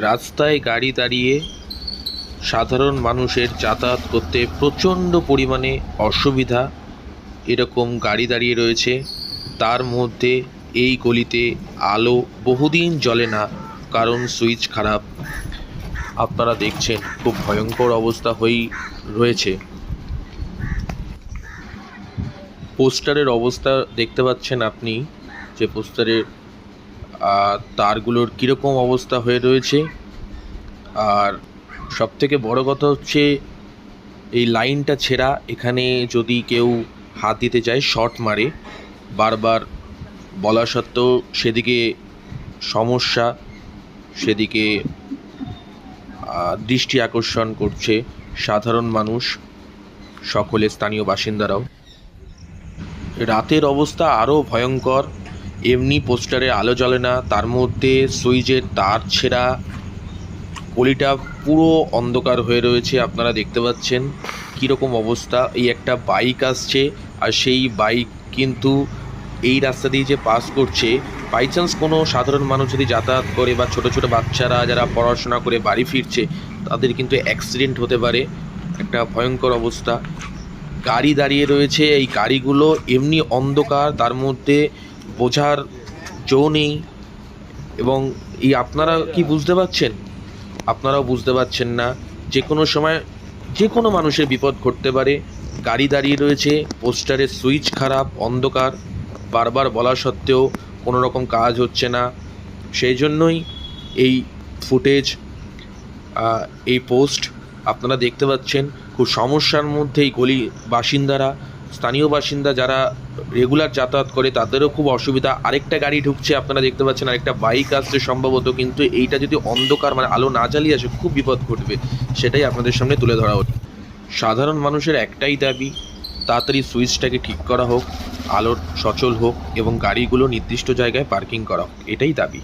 রাস্তায় গাড়ি দাঁড়িয়ে সাধারণ মানুষের যাতায়াত করতে প্রচণ্ড পরিমাণে অসুবিধা। এরকম গাড়ি দাঁড়িয়ে রয়েছে। তার মধ্যে এই গলিতে আলো বহুদিন জ্বলে না, কারণ সুইচ খারাপ। আপনারা দেখছেন, খুব ভয়ঙ্কর অবস্থা হয়েই রয়েছে। পোস্টারের অবস্থা দেখতে পাচ্ছেন আপনি, যে পোস্টারের তারগুলোর কীরকম অবস্থা হয়ে রয়েছে। আর সবথেকে বড় কথা হচ্ছে, এই লাইনটা ছেঁড়া, এখানে যদি কেউ হাত দিতে চায় শর্ট মারে। বারবার বলা সত্ত্বেও সেদিকে সমস্যা, সেদিকে দৃষ্টি আকর্ষণ করছে সাধারণ মানুষ, সকলে স্থানীয় বাসিন্দারাও। রাতের অবস্থা আরও ভয়ঙ্কর। এমনি পোস্টারে আলো জ্বলে না, তার মধ্যে সুইচের তার ছেঁড়া গলিটা পুরো অন্ধকার হয়ে রয়েছে, আপনারা দেখতে পাচ্ছেন কীরকম অবস্থা। এই একটা বাইক আসছে, আর সেই বাইক কিন্তু এই রাস্তা দিয়ে যে পাস করছে বাই চান্স কোনো সাধারণ মানুষ যদি যাতায়াত করে বা ছোট ছোট বাচ্চারা যারা পড়াশোনা করে বাড়ি ফিরছে, তাদের কিন্তু অ্যাক্সিডেন্ট হতে পারে। একটা ভয়ঙ্কর অবস্থা। গাড়ি দাঁড়িয়ে রয়েছে, এই গাড়িগুলো এমনি অন্ধকার, তার মধ্যে বোঝার জো নেই। এবং এই আপনারা কি বুঝতে পারছেন? আপনারাও বুঝতে পারছেন না। যে কোনো সময় যে কোনো মানুষের বিপদ ঘটতে পারে। গাড়ি দাঁড়িয়ে রয়েছে, পোস্টারের সুইচ খারাপ, অন্ধকার। বারবার বলা সত্ত্বেও কোনো রকম কাজ হচ্ছে না। সেই জন্যই এই ফুটেজ এই পোস্ট আপনারা দেখতে পাচ্ছেন। খুব সমস্যার মধ্যে এই গলি বাসিন্দারা, স্থানীয় বাসিন্দা যারা রেগুলার যাতায়াত করে, তাদেরও খুব অসুবিধা। আরেকটা গাড়ি ঢুকছে, আপনারা দেখতে পাচ্ছেন, আরেকটা বাইক আসছে সম্ভবত, কিন্তু এইটা যদি অন্ধকার মানে আলো না জ্বালিয়ে আসে, খুব বিপদ ঘটবে। সেটাই আপনাদের সামনে তুলে ধরা হচ্ছে। সাধারণ মানুষের একটাই দাবি, তাড়াতাড়ি সুইচটাকে ঠিক করা হোক, আলোর সচল হোক, এবং গাড়িগুলো নির্দিষ্ট জায়গায় পার্কিং করা হোক। এটাই দাবি।